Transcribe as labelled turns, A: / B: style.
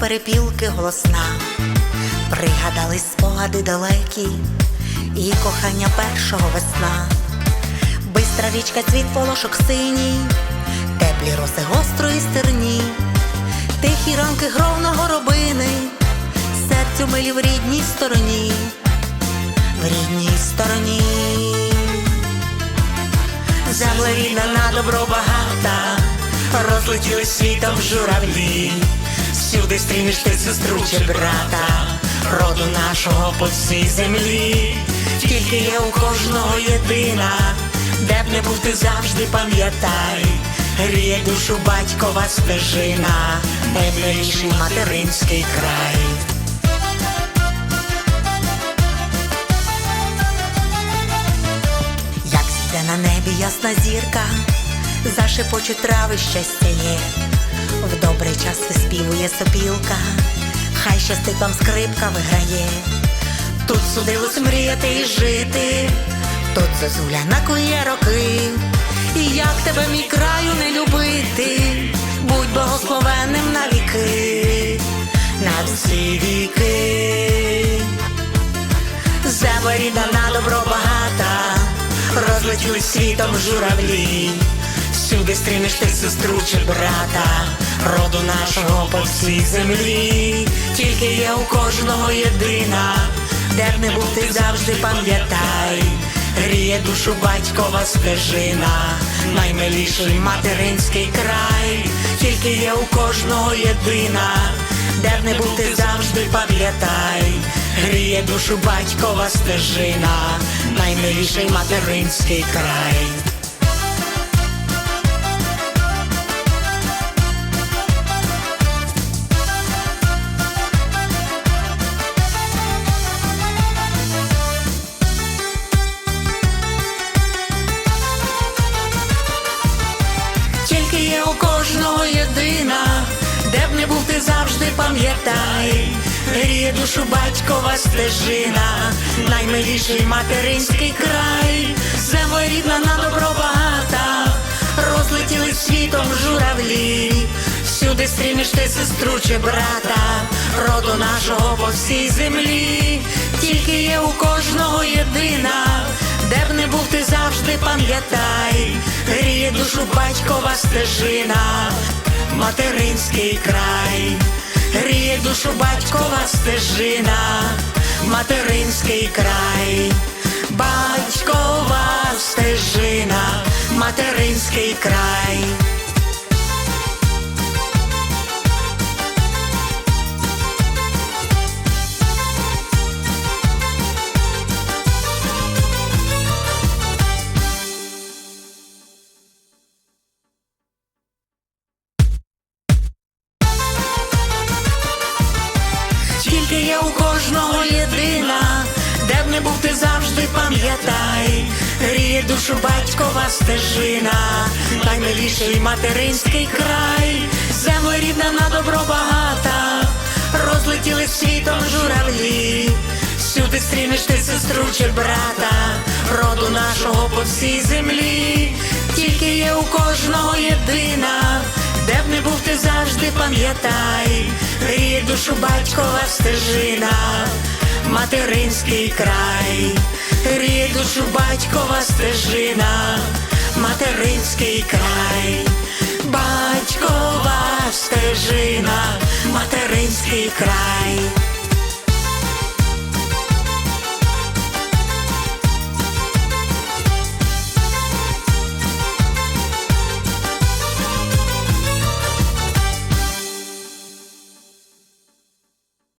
A: перепілки голосна, пригадались спогади далекі і кохання першого весна, бистра річка цвіт полошок синій, теплі роси гострої стерні, тихі ранки гров на горобини, серцю милі в рідній стороні, в рідній стороні. Земля рідна на добро багата, розлетіли світом журавлі, всюди стрінеш ти сестру чи брата, роду нашого по всій землі, тільки є у кожного єдина, де б не був ти завжди пам'ятай, гріє душу батькова стежина, наймиліший материнський край. На небі ясна зірка, зашепочуть трави щастя є, в добрий час виспівує сопілка, хай щастить вам скрипка виграє. Тут судилось мріяти і жити, тут зозуля накує роки. І як тебе, мій краю, не любити, будь благословенним на віки, на всі віки. Земля рідна на добро багата, розлетіли світом журавлі, всюди стрінеш ти сестру чи брата, роду нашого по всій землі, тільки є у кожного єдина, де б не був ти завжди пам'ятай, гріє душу батькова стежина, наймиліший материнський край, тільки є у кожного єдина, де б не був ти завжди пам'ятай, гріє душу батькова стежина, наймиліший материнський край. Є у кожного єдина, де б не був ти завжди пам'ятай, гріє душу батькова стежина, наймиліший материнський край, земля рідна на добро багата, розлетіли світом журавлі, всюди стрінеш ти сестру чи брата, роду нашого по всій землі, тільки є у кожного єдина. Де б не був ти завжди пам'ятай, гріє душу батькова стежина, материнський край, гріє душу батькова стежина, материнський край, батькова стежина, материнський край. Тільки є у кожного єдина, де б не був ти завжди пам'ятай, гріє душу батькова стежина, наймиліший материнський край, земля рідна на добро багата, розлетіли світом журавлі, всюди стрінеш ти сестру чи брата, роду нашого по всій землі, тільки є у кожного єдина. Завжди пам'ятай, гріє душу батькова стежина, материнський край, гріє душу батькова стежина, материнський край, батькова стежина, материнський край.